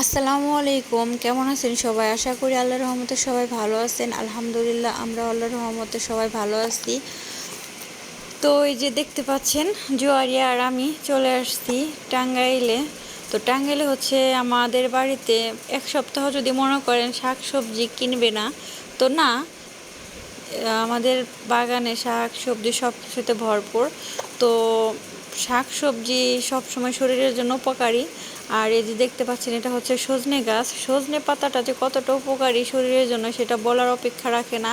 আসসালামু আলাইকুম। কেমন আছেন সবাই? আশা করি আল্লাহর রহমতে সবাই ভালো আছেন। আলহামদুলিল্লাহ, আমরা আল্লাহর রহমতে সবাই ভালো আছি। তো এই যে দেখতে পাচ্ছেন, জোয়ারিয়া আর আমি চলে আসছি টাঙ্গাইলে। তো টাঙ্গাইলে হচ্ছে আমাদের বাড়িতে এক সপ্তাহ যদি মনে করেন শাক সবজি কিনবে না, তো না, আমাদের বাগানে শাক সবজি সব কিছুতে ভরপুর। তো শাক সবজি সবসময় শরীরের জন্য উপকারী। আর এই যে দেখতে পাচ্ছেন, এটা হচ্ছে সজনে গাছ। সজনে পাতাটা যে কতটা উপকারী শরীরের জন্য সেটা বলার অপেক্ষা রাখে না।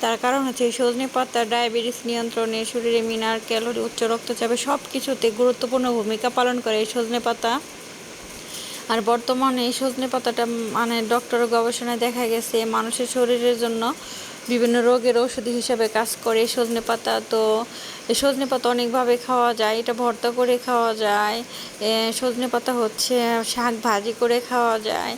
তার কারণ হচ্ছে এই সজনে পাতা ডায়াবেটিস নিয়ন্ত্রণে শরীরে মিনার, ক্যালোরি, উচ্চ রক্তচাপে সব কিছুতে গুরুত্বপূর্ণ ভূমিকা পালন করে এই সজনে পাতা। আর বর্তমানে এই সজনে পাতাটা মানে ডক্টর গবেষণায় দেখা গেছে, মানুষের শরীরের জন্য বিভিন্ন রোগের ওষুধি হিসাবে কাজ করে সজনে পাতা তো সজনে পাতা অনেকভাবে খাওয়া যায়, এটা ভর্তা করে খাওয়া যায় সজনে পাতা হচ্ছে শাক ভাজি করে খাওয়া যায়।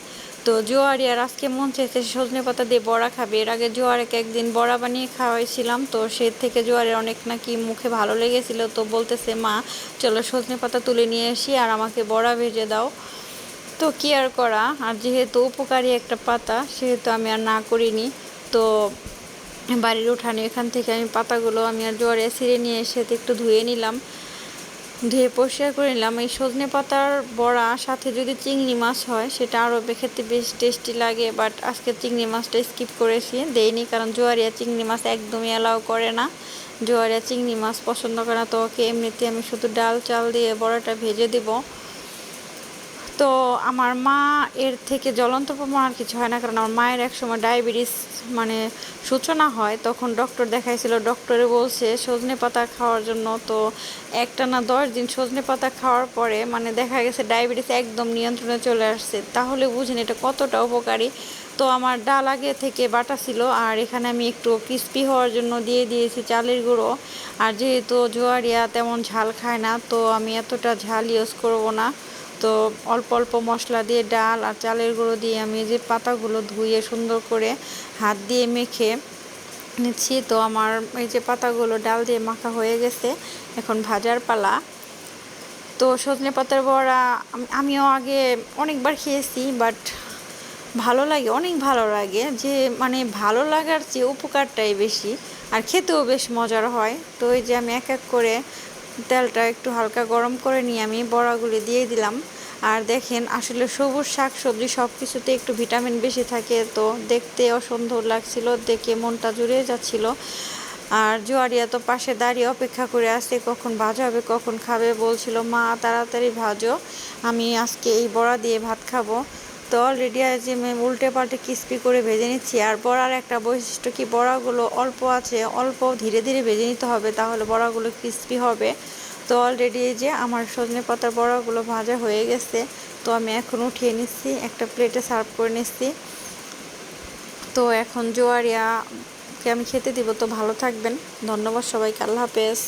তো জোয়ারি, আর আজকে মন চাইছে সজনে পাতা দিয়ে বড়া খাবে। এর আগে জোয়ারেকে একদিন বড়া বানিয়ে খাওয়াইছিলাম, তো সে থেকে জোয়ারের অনেক নাকি মুখে ভালো লেগেছিল, তো বলতেছে, মা, চলো সজনে পাতা তুলে নিয়ে আসি আর আমাকে বড়া ভেজে দাও। তো কি আর করা? আর যেহেতু উপকারী একটা পাতা, সেহেতু আমি আর না করিনি। তো বাড়ির উঠানে, এখান থেকে আমি পাতাগুলো আমি আর জোয়ারে ছিঁড়ে নিয়ে এসে একটু ধুয়ে নিলাম। ধুয়ে পরিষ্কার করে নিলাম। এই সজনে পাতার বড়া, সাথে যদি চিংড়ি মাছ হয়, সেটা আরও খেতে বেশ টেস্টি লাগে বাট আজকে চিংড়ি মাছটা স্কিপ করেছি, দেইনি, কারণ জোয়ারিয়া চিংড়ি মাছ একদমই অ্যালাউ করে না। জোয়ারিয়া চিংড়ি মাছ পছন্দ করে না, তো ওকে এমনিতে আমি শুধু ডাল, চাল দিয়ে বড়াটা ভেজে দেবো। তো আমার মা এর থেকে জ্বলন্ত প্রমাণ আর কিছু হয় না, কারণ আমার মায়ের একসময় ডায়াবেটিস মানে সূচনা হয়, তখন ডক্টর দেখাইছিল। ডক্টরে বলছে, সজনে পাতা খাওয়ার জন্য তো একটা না দশ দিন সজনে পাতা খাওয়ার পরে মানে দেখা গেছে ডায়াবেটিস একদম নিয়ন্ত্রণে চলে আসছে। তাহলে বুঝেন এটা কতটা উপকারী। তো আমার ডাল আগে থেকে বাটা ছিল, আর এখানে আমি একটু ক্রিস্পি হওয়ার জন্য দিয়ে দিয়েছি চালের গুঁড়ো। আর যেহেতু জোয়ারিয়া তেমন ঝাল খায় না, তো আমি এতটা ঝাল ইউজ করব না। তো অল্প অল্প মশলা দিয়ে ডাল আর চালের গুঁড়ো দিয়ে আমি যে পাতাগুলো ধুয়ে সুন্দর করে হাত দিয়ে মেখে নিচ্ছি। তো আমার এই যে পাতাগুলো ডাল দিয়ে মাখা হয়ে গেছে, এখন ভাজার পালা। তো সজনে পাতার বড়া আমিও আগে অনেকবার খেয়েছি, বাট ভালো লাগে, অনেক ভালো লাগে। যে মানে ভালো লাগার চেয়ে উপকারটাই বেশি, আর খেতেও বেশ মজার হয়। তো এই যে আমি এক এক করে তেলটা একটু হালকা গরম করে নিয়ে আমি বড়াগুলি দিয়ে দিলাম। আর দেখেন, আসলে সবুজ শাক সবজি সব কিছুতে একটু ভিটামিন বেশি থাকে, তো দেখতে অসুন্দর লাগছিল, দেখে মনটা জুড়ে যাচ্ছিল। আর জোয়ারিয়া তো পাশে দাঁড়িয়ে অপেক্ষা করে আসছে কখন ভাজা হবে, কখন খাবে বলছিল, মা, তাড়াতাড়ি ভাজো, আমি আজকে এই বড়া দিয়ে ভাত খাব। তো অলরেডি আমি উল্টে পাল্টে ক্রিস্পি করে ভেজে নিচ্ছি। আর বড়ার একটা বৈশিষ্ট্য কি? বড়াগুলো অল্প আছে, অল্প ধীরে ধীরে ভেজে নিতে হবে, তাহলে বড়াগুলো ক্রিস্পি হবে। তো অলরেডি এই যে আমার সজনে পাতার বড়াগুলো ভাজা হয়ে গেছে, তো আমি এখন উঠিয়ে নিচ্ছি, একটা প্লেটে সার্ভ করে নিচ্ছি। তো এখন জোয়ারিয়াকে আমি খেতে দিব, তো ভালো থাকবেন। ধন্যবাদ সবাইকে, আল্লাহ হাফেজ।